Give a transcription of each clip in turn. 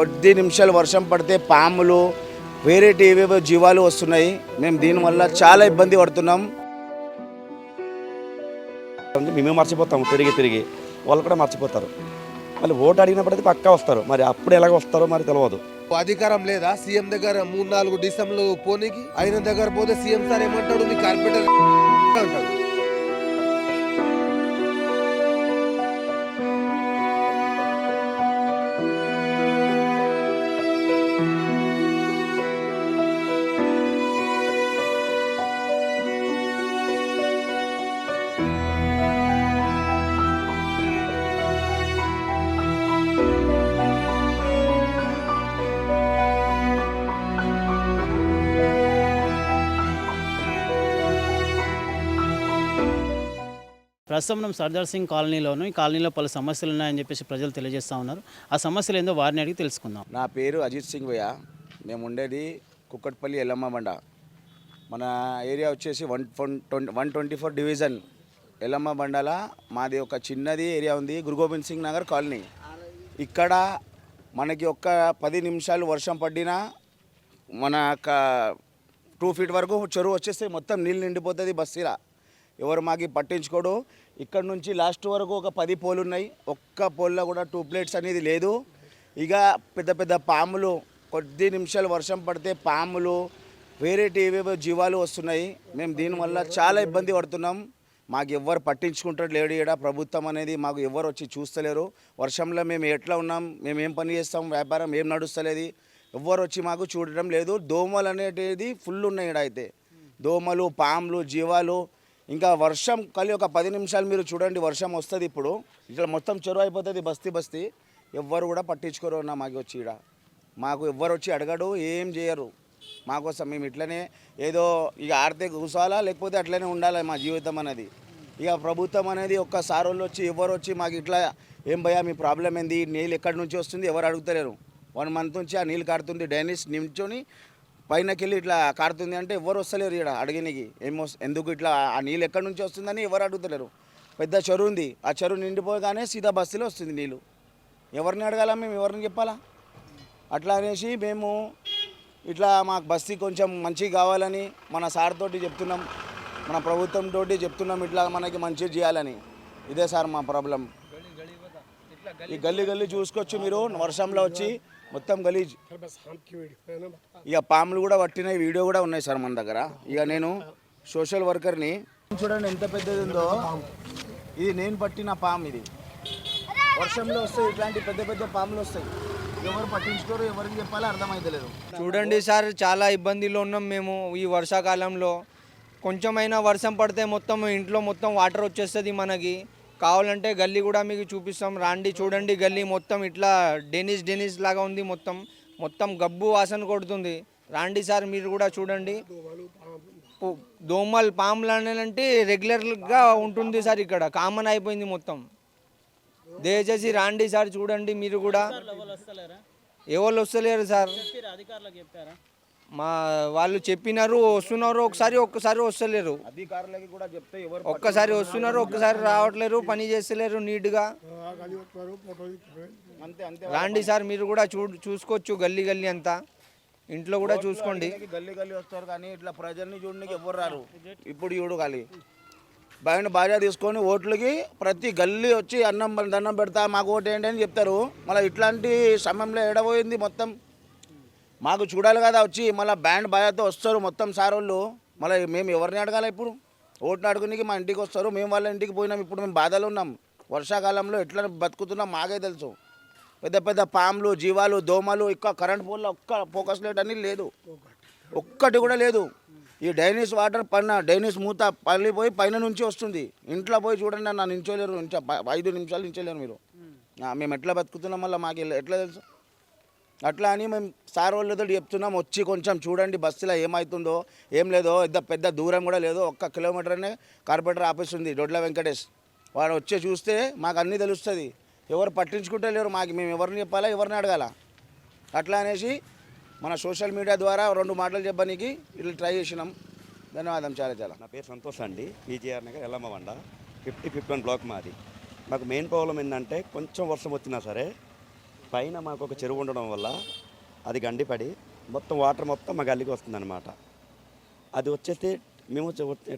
కొద్ది నిమిషాలు వర్షం పడితే పాములు వేరేటి ఏవేవో జీవాలు వస్తున్నాయి. మేము దీనివల్ల చాలా ఇబ్బంది పడుతున్నాం. అంటే మేమే మర్చిపోతాము తిరిగి తిరిగి. వాళ్ళు కూడా మర్చిపోతారు. మళ్ళీ ఓటు అడిగినప్పుడైతే పక్కా వస్తారు. మరి అప్పుడు ఎలాగ వస్తారో మరి తెలియదు అధికారం లేదా? సీఎం దగ్గర మూడు నాలుగు డిసెంబర్లు పోనీకి? ఆయన దగ్గర పోతే సీఎం సార్ ఏమంటాడు? మీ కార్పొరేటర్ అంటాడు ప్రస్తుతం మనం సర్దార్ సింగ్ కాలనీలోను ఈ కాలనీలో పలు సమస్యలు ఉన్నాయని చెప్పేసి ప్రజలు తెలియజేస్తూ ఉన్నారు. ఆ సమస్యలు ఏందో వారిని అడిగి తెలుసుకుందాం. నా పేరు అజిత్ సింగ్ భయ్య. మేము ఉండేది కుక్కట్పల్లి ఎల్లమ్మ బండ మన ఏరియా వచ్చేసి one twenty one twenty four division. Yellamma బండల మాది ఒక చిన్నది ఏరియా ఉంది గురు గోవింద్ సింగ్ నగర్ కాలనీ. ఇక్కడ మనకి ఒక్క పది నిమిషాలు వర్షం పడినా మన టూ ఫీట్ వరకు చెరువు వచ్చేస్తే మొత్తం నీళ్ళు నిండిపోతుంది బస్తీలా. ఎవరు మాకు పట్టించుకోడు. ఇక్కడ నుంచి లాస్ట్ వరకు ఒక పది పోలు ఉన్నాయి ఒక్క పోల్లో కూడా టూ ప్లేట్స్ అనేది లేదు. ఇక పెద్ద పెద్ద పాములు కొద్ది నిమిషాలు వర్షం పడితే పాములు వేరేటి ఏవేవో జీవాలు వస్తున్నాయి. మేము దీనివల్ల చాలా ఇబ్బంది పడుతున్నాం. మాకు ఎవ్వరు పట్టించుకుంటారు లేడు ఇక్కడ ప్రభుత్వం అనేది మాకు ఎవరు వచ్చి చూస్తలేరు. వర్షంలో మేము ఎట్లా ఉన్నాం మేము ఏం పని చేస్తాం వ్యాపారం ఏం నడుస్తలేదు. ఎవ్వరు వచ్చి మాకు చూడడం లేదు. దోమలు అనేటిది ఫుల్ ఉన్నాయి ఇక్కడ అయితే. దోమలు పాములు జీవాలు ఇంకా వర్షం కలి ఒక పది నిమిషాలు మీరు చూడండి వర్షం వస్తుంది ఇప్పుడు. ఇట్లా మొత్తం చెరువు అయిపోతుంది బస్తీ బస్తీ. ఎవ్వరు కూడా పట్టించుకోరు అన్న మాకు వచ్చి ఇక్కడ మాకు ఎవ్వరు వచ్చి అడగడు ఏం చేయరు. మాకోసం మేము ఇట్లనే ఏదో ఇక ఆడితే కూసాలా లేకపోతే అట్లనే ఉండాలి మా జీవితం అనేది. ఇక ప్రభుత్వం అనేది ఒక్కసారి వాళ్ళు వచ్చి ఎవరు వచ్చి మాకు ఇట్లా ఏం భయ్యా మీ ప్రాబ్లం ఏంది? నీళ్ళు ఎక్కడి నుంచి వస్తుంది? ఎవరు అడుగుతలేరు? వన్ మంత్ నుంచి ఆ నీళ్ళు కడుతుంది డైనిస్ నించొని పైనకి వెళ్ళి ఇట్లా కారుతుంది అంటే ఎవరు వస్తలేరు ఇక్కడ అడిగినకి. ఏం ఎందుకు ఇట్లా ఆ నీళ్ళు ఎక్కడి నుంచి వస్తుందని ఎవరు అడుగుతలేరు. పెద్ద చెరువు ఉంది. ఆ చెరువు నిండిపోగానే సీదా బస్సులో వస్తుంది నీళ్ళు. ఎవరిని అడగాల మేము? ఎవరిని చెప్పాలా? అట్లా అనేసి మేము ఇట్లా మాకు బస్తీ కొంచెం మంచిగా కావాలని మన సార్ తోటి చెప్తున్నాం. మన ప్రభుత్వం తోటి చెప్తున్నాం ఇట్లా మనకి మంచి చేయాలని. ఇదే సార్ మా ప్రాబ్లం. ఈ గల్లీ గల్లీ చూసుకోవచ్చు మీరు. వర్షంలో వచ్చి మొత్తం గలీజ్. ఇక పాములు కూడా పట్టిన వీడియో కూడా ఉన్నాయి సార్ మన దగ్గర. ఇక నేను సోషల్ వర్కర్ని చూడండి ఎంత పెద్దది ఉందో ఇది నేను పట్టిన పాము ఇది. వర్షంలో వస్తాయి ఇట్లాంటి పెద్ద పెద్ద పాములు వస్తాయి. ఎవరు పట్టించుకోరు ఎవరికి చెప్పాలో అర్థమైతలేదు. చూడండి సార్ చాలా ఇబ్బందిలో ఉన్నాం మేము ఈ వర్షాకాలంలో. కొంచెమైనా వర్షం పడితే మొత్తం ఇంట్లో మొత్తం వాటర్ వచ్చేస్తుంది మనకి. కావాలంటే గల్లీ కూడా మీకు చూపిస్తాం. రాండి చూడండి గల్లీ మొత్తం ఇట్లా డెనిస్ డెనిస్ లాగా ఉంది మొత్తం. మొత్తం గబ్బు వాసన కొడుతుంది. రాండి సార్ మీరు కూడా చూడండి. దోమలు పాములు అంటే రెగ్యులర్గా ఉంటుంది సార్ ఇక్కడ. కామన్ అయిపోయింది మొత్తం. దయచేసి రాండి సార్ చూడండి మీరు కూడా. ఎవరు వస్తలేరు? సార్? అధికారులకు చెప్పారా మా వాళ్ళు చెప్పినారు వస్తున్నారు ఒకసారి ఒక్కసారి వస్తలేరు. అధికారులకి కూడా చెప్తే ఎవరు ఒక్కసారి వస్తున్నారు ఒక్కసారి రావట్లేరు పని చేస్తలేరు నీట్గా. అంతే అంతే. రాండి సార్ మీరు కూడా చూ చూసుకోవచ్చు గల్లీ గల్లీ అంతా. ఇంట్లో కూడా చూసుకోండి. గల్లీ గల్లీ వస్తారు కానీ ఇట్లా ప్రజల్ని చూడడానికి ఎవరు రారు. ఇప్పుడు చూడు ఖాళీ బయట బాజా తీసుకొని ఓట్లకి ప్రతి గల్లీ వచ్చి అన్నం దండం పెడతా మాకు ఓటు ఏంటి అని చెప్తారు. మళ్ళీ ఇట్లాంటి సమయంలో ఎడబోయింది మొత్తం. మాకు చూడాలి కదా వచ్చి మళ్ళీ బ్యాండ్ బాజాతో వస్తారు మొత్తం సార్ వాళ్ళు. మళ్ళీ మేము ఎవరిని అడగాలి ఇప్పుడు? ఓటుని అడుగునికి మా ఇంటికి వస్తారు మేము వాళ్ళ ఇంటికి పోయినాం ఇప్పుడు మేము బాధలు ఉన్నాం. వర్షాకాలంలో ఎట్లా బతుకుతున్నాం మాకే తెలుసు. పెద్ద పెద్ద పాములు జీవాలు దోమలు ఇంకా కరెంట్ పోల్లో ఒక్క ఫోకస్ లైట్ అని లేదు. ఒక్కటి కూడా లేదు. ఈ డైనీస్ వాటర్ పైన డైనీస్ మూత పల్లిపోయి పైన నుంచి వస్తుంది. ఇంట్లో పోయి చూడండి నా నించోలేరు ఐదు నిమిషాలు నించోలేరు మీరు. మేము ఎట్లా బతుకుతున్నాం మళ్ళీ మాకు ఎట్లా తెలుసు? అట్లా అని మేము సార్ వాళ్ళతో చెప్తున్నాం వచ్చి కొంచెం చూడండి బస్సులో ఏమవుతుందో ఏం లేదో పెద్ద పెద్ద దూరం కూడా లేదు ఒక్క కిలోమీటర్నే కార్పొరేటర్ ఆఫీస్ ఉంది దొడ్ల వెంకటేష్. వాడు వచ్చి చూస్తే మాకు అన్నీ తెలుస్తుంది. ఎవరు పట్టించుకుంటే లేరు మాకు మేము ఎవరిని చెప్పాలా ఎవరిని అడగాల? అట్లా అనేసి మన సోషల్ మీడియా ద్వారా రెండు మాటలు చెప్పడానికి ఇట్లా ట్రై చేసినాం. ధన్యవాదం చాలా చాలా. నా పేరు సంతోష్ అండి పీజీఆర్ నగర్ ఎల్లమ్మ వండ ఫిఫ్టీ ఫిఫ్టీ వన్ బ్లాక్ మాది. మాకు మెయిన్ ప్రాబ్లం ఏంటంటే కొంచెం వర్షం వచ్చినా సరే పైన మాకు ఒక చెరువు ఉండడం వల్ల అది గండిపడి మొత్తం వాటర్ మొత్తం మా గల్లీకి వస్తుందన్నమాట. అది వచ్చేస్తే మేము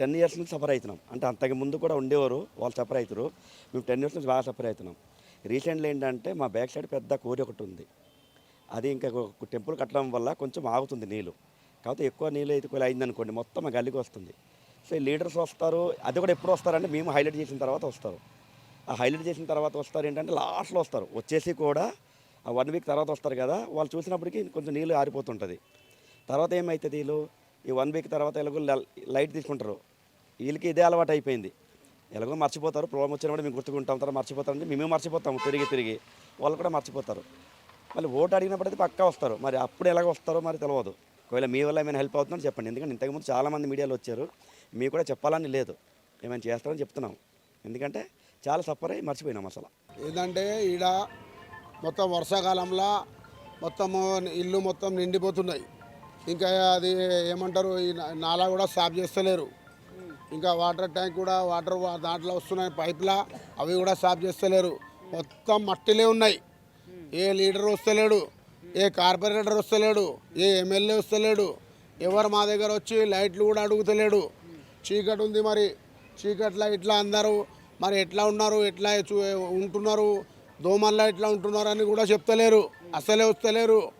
టెన్ ఇయర్స్ నుంచి సఫర్ అవుతున్నాం అంటే అంతకు ముందు కూడా ఉండేవారు వాళ్ళు సఫర్ అవుతారు మేము టెన్ ఇయర్స్ నుంచి బాగా సఫర్ అవుతున్నాం రీసెంట్లీ ఏంటంటే మా బ్యాక్ సైడ్ పెద్ద కోరి ఒకటి ఉంది. అది ఇంకా టెంపుల్ కట్టడం వల్ల కొంచెం ఆగుతుంది నీళ్ళు. కాకపోతే ఎక్కువ నీళ్ళు అయితే అయింది అయిందనుకోండి మొత్తం మా గల్లీకి వస్తుంది. సో లీడర్స్ వస్తారు. అది కూడా ఎప్పుడు వస్తారంటే మేము హైలైట్ చేసిన తర్వాత వస్తారు. ఆ హైలైట్ చేసిన తర్వాత వస్తారు ఏంటంటే లాస్ట్లో వస్తారు. వచ్చేసి కూడా ఆ వన్ వీక్ తర్వాత వస్తారు కదా వాళ్ళు చూసినప్పటికీ కొంచెం నీళ్ళు ఆరిపోతుంటుంది. తర్వాత ఏమవుతుంది వీళ్ళు ఈ వన్ వీక్ తర్వాత ఎలాగో లైట్ తీసుకుంటారు. వీళ్ళకి ఇదే అలవాటు అయిపోయింది. ఎలాగో మర్చిపోతారు ప్రాబ్లం వచ్చినప్పుడు మేము గుర్తుకుంటాం తర్వాత మర్చిపోతారంటే మేమే మర్చిపోతాము తిరిగి తిరిగి. వాళ్ళు కూడా మర్చిపోతారు. మళ్ళీ ఓటు అడిగినప్పుడైతే పక్కా వస్తారు. మరి అప్పుడు ఎలాగ వస్తారో మరి తెలియదు ఒకవేళ మీ వల్ల ఏమైనా హెల్ప్ అవుతుందని చెప్పండి. ఎందుకంటే ఇంతకుముందు చాలామంది మీడియాలో వచ్చారు. మీకు కూడా చెప్పాలని లేదు. ఏమైనా చేస్తారని చెప్తున్నాం. ఎందుకంటే చాలా సఫర్ అయ్యి మర్చిపోయినాం అసలు. ఏంటంటే ఈడ మొత్తం వర్షాకాలంలో మొత్తము ఇల్లు మొత్తం నిండిపోతున్నాయి. ఇంకా అది ఏమంటారు ఈ నాలా కూడా సాఫ్ చేస్తలేరు. ఇంకా వాటర్ ట్యాంక్ కూడా వాటర్ దాంట్లో వస్తున్నాయి పైప్లా అవి కూడా సాఫ్ చేస్తలేరు. మొత్తం మట్టిలే ఉన్నాయి. ఏ లీడర్ వస్తలేడు ఏ కార్పొరేటర్ వస్తలేడు ఏ ఎమ్మెల్యే వస్తలేడు ఎవరు మా దగ్గర వచ్చి లైట్లు కూడా అడుగుతలేడు. చీకటి ఉంది మరి. చీకట్లో ఇట్లా అందరూ మరి ఎట్లా ఉన్నారు ఎట్లా చూ- ఉంటున్నారు దోమల్లో ఎట్లా ఉంటున్నారు అని కూడా చెప్తలేరు అసలే వస్తలేరు.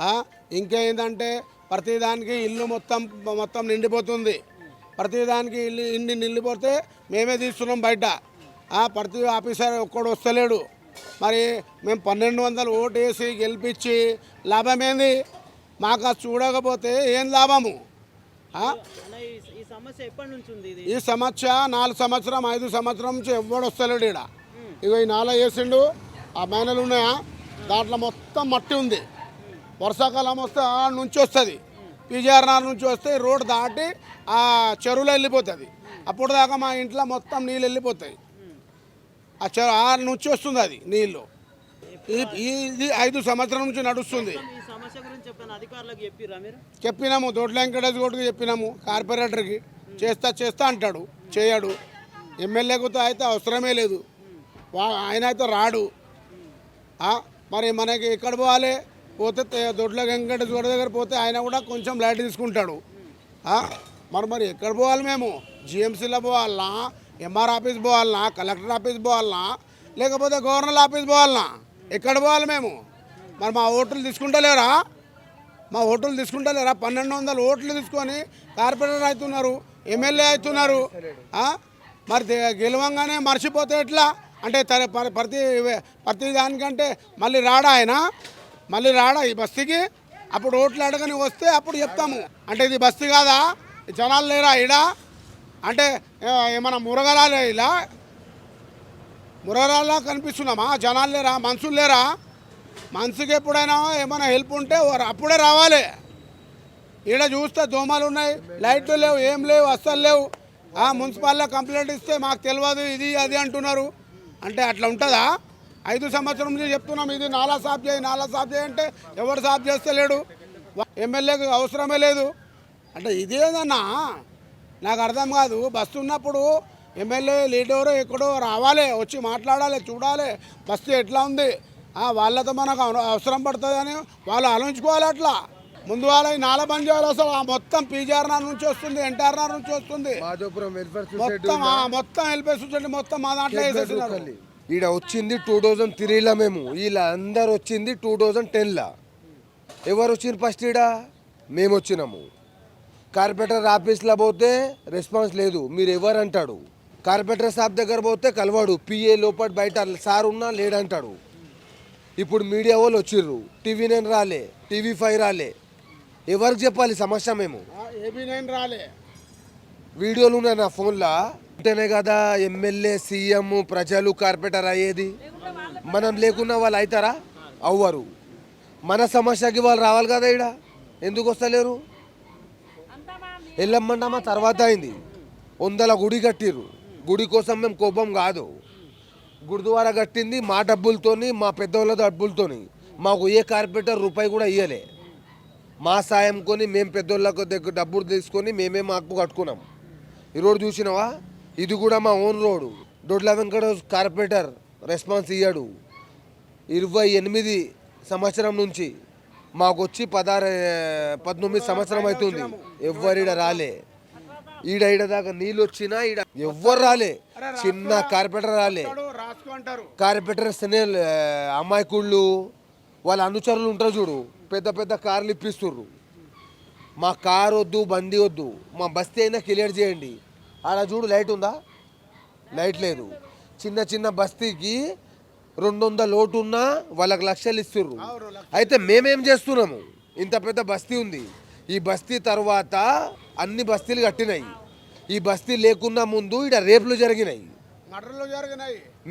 ఆ? ఇంకా ఏంటంటే ప్రతిదానికి ఇల్లు మొత్తం మొత్తం నిండిపోతుంది. ప్రతిదానికి ఇల్లు ఇన్ని నిండిపోతే మేమే తీస్తున్నాం బయట. ప్రతి ఆఫీసర్ ఒక్కడు వస్తలేడు. మరి మేము పన్నెండు వందలు ఓటు వేసి గెలిపించి లాభం ఏంది మాకు అది చూడకపోతే ఏం లాభము? ఈ- సమస్య ఎప్పటి నుంచి ఉంది ఇది? ఈ సమస్య నాలుగు సంవత్సరం ఐదు సంవత్సరం నుంచి ఎవ్వడు వస్తలేడు ఇక్కడ ఇగో ఈ నాల వేసిండు ఆ మైనలు ఉన్నాయా? దాంట్లో మొత్తం మట్టి ఉంది. వర్షాకాలం వస్తే ఆ నుంచి వస్తుంది. పీజీఆర్ఆర్ నుంచి వస్తే రోడ్ దాటి ఆ చెరువులో వెళ్ళిపోతుంది. అప్పుడు దాకా మా ఇంట్లో మొత్తం నీళ్ళు వెళ్ళిపోతాయి. ఆ చెరు ఆ నుంచి వస్తుంది అది నీళ్ళు. ఇది ఐదు సంవత్సరం నుంచి నడుస్తుంది. చెప్పినాము దొడ్ల వెంకటేష్ గౌడ్కి చెప్పినాము కార్పొరేటర్కి. చేస్తా చేస్తా అంటాడు చేయడు. ఎమ్మెల్యేకు అయితే అవసరమే లేదు. ఆయన అయితే రాడు. మరి మనకి ఎక్కడ పోవాలి? పోతే దొడ్ల వెంకటేష్ దగ్గర పోతే ఆయన కూడా కొంచెం లైట్ తీసుకుంటాడు. మరి మరి ఎక్కడ పోవాలి మేము? జిఎంసీలో పోవాలనా? ఎంఆర్ ఆఫీస్ పోవాలనా? కలెక్టర్ ఆఫీస్ పోవాలనా? లేకపోతే గవర్నర్ ఆఫీస్ పోవాలనా? ఎక్కడ పోవాలి మేము? మరి మా ఓట్లు తీసుకుంటలేరా? మా ఓట్లు తీసుకుంటలేరా? పన్నెండు వందల ఓట్లు తీసుకొని కార్పొరేటర్ అవుతున్నారు ఎమ్మెల్యే అవుతున్నారు. మరి గెలవంగానే మర్చిపోతే ఎట్లా? అంటే తర- ప్రతి ప్రతి దానికంటే మళ్ళీ రాడా ఆయన. మళ్ళీ రాడా ఈ బస్తీకి. అప్పుడు ఓట్లు అడగని వస్తే అప్పుడు చెప్తాము. అంటే ఇది బస్తీ కాదా? జనాలు లేరా ఈడ? అంటే ఏమన్నా మురగరాలే ఇలా మురగరాలా కనిపిస్తున్నామా? జనాలు లేరా? మనుషులు లేరా? మనసుకి ఎప్పుడైనా ఏమైనా హెల్ప్ ఉంటే అప్పుడే రావాలి. ఈడ చూస్తే దోమలు ఉన్నాయి లైట్లు లేవు ఏం లేవు అస్సలు లేవు. ఆ మున్సిపాల్లో కంప్లైంట్ ఇస్తే మాకు తెలియదు ఇది అది అంటున్నారు. అంటే అట్లా ఉంటుందా? ఐదు సంవత్సరం నుంచి చెప్తున్నాం ఇది నాలా సాఫ్ చేయి నాలా సాఫ్ చేయి అంటే ఎవరు సాఫ్ చేస్తలేడు ఎమ్మెల్యేకి అవసరమే లేదు. అంటే ఇదేదన్నా? నాకు అర్థం కాదు. బస్సు ఉన్నప్పుడు ఎమ్మెల్యే లీడర్ ఎక్కడో రావాలి వచ్చి మాట్లాడాలి చూడాలి. బస్సు ఎట్లా ఉంది? వాళ్ళతో మనకు అవసరం పడుతుందని వాళ్ళు ఆలోచించుకోవాలి అట్లా. ముందు వాళ్ళ ఈ నాల బంద్ చేయాలి అసలు. మొత్తం పీజీఆర్ఆర్ నుంచి వస్తుంది ఎన్టీఆర్ఆర్ నుంచి వస్తుంది. వెల్ఫేర్ సొసైటీ మొత్తం మొత్తం వెళ్ళిపోయి చూడండి మొత్తం మా దాంట్లో వేసేస్తున్నారు ఈడ వచ్చింది టూ థౌజండ్ త్రీలో మేము. వీళ్ళ అందరు వచ్చింది టూ థౌజండ్ టెన్లో ఎవరు వచ్చింది ఫస్ట్ ఈడ? మేము వచ్చినాము. కార్పొరేటర్ ఆఫీస్లో పోతే రెస్పాన్స్ లేదు. మీరు ఎవరు అంటాడు? కార్పొరేటర్ సాబ్ దగ్గర పోతే కలవాడు. పిఏ లోపల బయట సార్ ఉన్నా లేడంటాడు. ఇప్పుడు మీడియా వాళ్ళు వచ్చిర్రు. టీవీ నైన్ రాలే. టీవీ ఫైవ్ రాలే. ఎవరికి చెప్పాలి సమస్య మేము? ఏబీ నైన్ రాలే. వీడియోలు ఉన్నాయి నా ఫోన్లో. ఉంటేనే కదా ఎమ్మెల్యే సీఎం ప్రజలు కార్పొరేటర్ అయ్యేది. మనం లేకున్నా వాళ్ళు అవుతారా? అవ్వరు. మన సమస్యకి వాళ్ళు రావాలి కదా ఈడ. ఎందుకు వస్తలేరు? ఎల్లమ్మండమ్మ తర్వాత అయింది. వందల గుడి కట్టిర్రు. గుడి కోసం మేము కోపం కాదు. గురుద్వారా కట్టింది మా డబ్బులతోని మా పెద్దవాళ్ళ డబ్బులతోని. మాకు ఏ కార్పొరేటర్ రూపాయి కూడా ఇయ్యలే. మా సాయం కొని మేము పెద్దోళ్ళకు దగ్గర డబ్బులు తీసుకొని మేమే మాకు కట్టుకున్నాం. ఈ రోడ్ చూసినావా? ఇది కూడా మా own road Dodla Venkata corporator response ఇయ్యాడు. ఇరవై ఎనిమిది సంవత్సరం నుంచి మాకు వచ్చి పదహారు పద్దెనిమిది సంవత్సరం అవుతుంది ఎవ్వరిడ రాలే. ఈడ ఈడ దాకా నీళ్ళు వచ్చినా ఈడ ఎవ్వరు రాలే. చిన్న కార్పెంటర్ రాలే. కార్పెంటర్ అమ్మాయికుళ్ళు వాళ్ళ అనుచరులు ఉంటారు చూడు. పెద్ద పెద్ద కార్లు ఇప్పిస్తుర్రు. మా కార్ వద్దు బండి వద్దు మా బస్తీ అయినా క్లియర్ చేయండి. ఆడ చూడు లైట్ ఉందా? లైట్ లేదు. చిన్న చిన్న బస్తీకి రెండు వందల లోటు ఉన్నా వాళ్ళకి లక్షలు ఇస్తుర్రు. అయితే మేమేం చేస్తున్నాము? ఇంత పెద్ద బస్తీ ఉంది. ఈ బస్తీ తర్వాత అన్ని బస్తీలు కట్టినాయి. ఈ బస్తీ లేకున్నా ముందు ఇక్కడ రేపులు జరిగినాయి.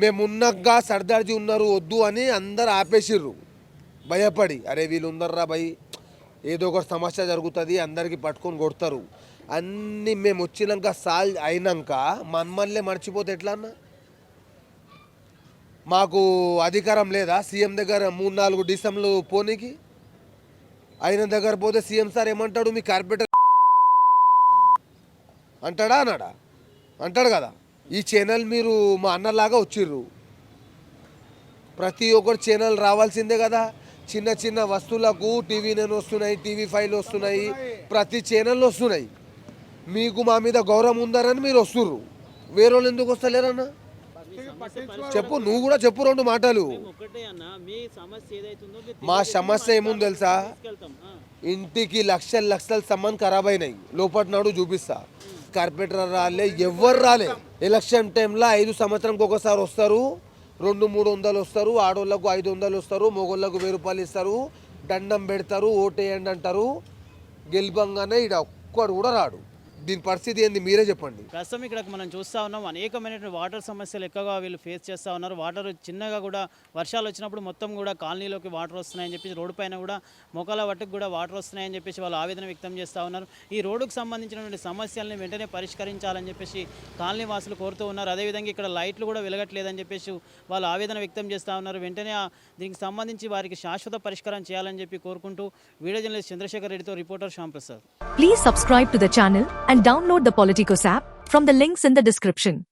మేము ఉన్నాక సర్దార్జీ ఉన్నారు వద్దు అని అందరు ఆపేసిర్రు. భయపడి అరే వీళ్ళు ఉందర్రా భయ్ ఏదో ఒక సమస్య జరుగుతుంది అందరికీ పట్టుకొని కొడతారు. అన్నీ మేము వచ్చినాక సాల్ అయినాక మన్మన్లే మర్చిపోతే ఎట్లా అన్న? మాకు అధికారం లేదా? సీఎం దగ్గర మూడు నాలుగు డిసెంబర్లు పోనీకి? ఆయన దగ్గర పోతే సీఎం సార్ ఏమంటాడు? మీ కార్పొరేటర్ అంటాడా అన్నాడా? అంటాడు కదా. ఈ ఛానల్ మీరు మా అన్నలాగా వచ్చిర్రు. ప్రతి ఒక్కరు ఛానల్ రావాల్సిందే కదా. చిన్న చిన్న వస్తువులకు టీవీ నేను వస్తున్నాయి టీవీ ఫైవ్ వస్తున్నాయి ప్రతి ఛానల్ వస్తున్నాయి. మీకు మా మీద గౌరవం ఉందరని మీరు వస్తుర్రు. వేరే వాళ్ళు ఎందుకు వస్తలేరన్న? చెప్పు నువ్వు కూడా చెప్పు రెండు మాటలు. అన్న మీ సమస్య మా సమస్య ఏముంది తెలుసా? ఇంటికి లక్షల లక్షల సామాన్ ఖరాబ్ అయినాయి. లోపటి నాడు చూపిస్తా. కార్పొరేటర్ రాలే ఎవ్వరు రాలే. ఎలక్షన్ టైంలో ఐదు సంవత్సరంకి ఒకసారి వస్తారు. రెండు మూడు వందలు వస్తారు ఆడోళ్ళకు ఐదు వందలు వస్తారు మొగోళ్ళకు వెయ్యి రూపాయలు ఇస్తారు దండం పెడతారు ఓటేయండి అంటారు. గెలిపంగానే ఇక్కడ ఒక్కడు కూడా రాడు. దీని పరిస్థితి ఏంది మీరే చెప్పండి. ప్రస్తుతం ఇక్కడ మనం చూస్తూ ఉన్నాం అనేకమైనటువంటి వాటర్ సమస్యలు ఎక్కువగా వీళ్ళు ఫేస్ చేస్తూ ఉన్నారు. వాటర్ చిన్నగా కూడా వర్షాలు వచ్చినప్పుడు మొత్తం కూడా కాలనీలోకి వాటర్ వస్తున్నాయని చెప్పేసి రోడ్డు పైన కూడా మొక్కల వట్టుకు కూడా వాటర్ వస్తున్నాయని చెప్పేసి వాళ్ళు ఆవేదన వ్యక్తం చేస్తూ ఉన్నారు. ఈ రోడ్డుకు సంబంధించినటువంటి సమస్యల్ని వెంటనే పరిష్కరించాలని చెప్పేసి కాలనీ వాసులు కోరుతూ ఉన్నారు. అదేవిధంగా ఇక్కడ లైట్లు కూడా వెలగట్లేదని చెప్పేసి వాళ్ళు ఆవేదన వ్యక్తం చేస్తూ ఉన్నారు. వెంటనే దీనికి సంబంధించి వారికి శాశ్వత పరిష్కారం చేయాలని చెప్పి కోరుకుంటూ వీడియో జర్నలిస్ట్ చంద్రశేఖర్ రెడ్డితో reporter Shyamprasad. Please subscribe to the channel. And download the Politicos app from the links in the description.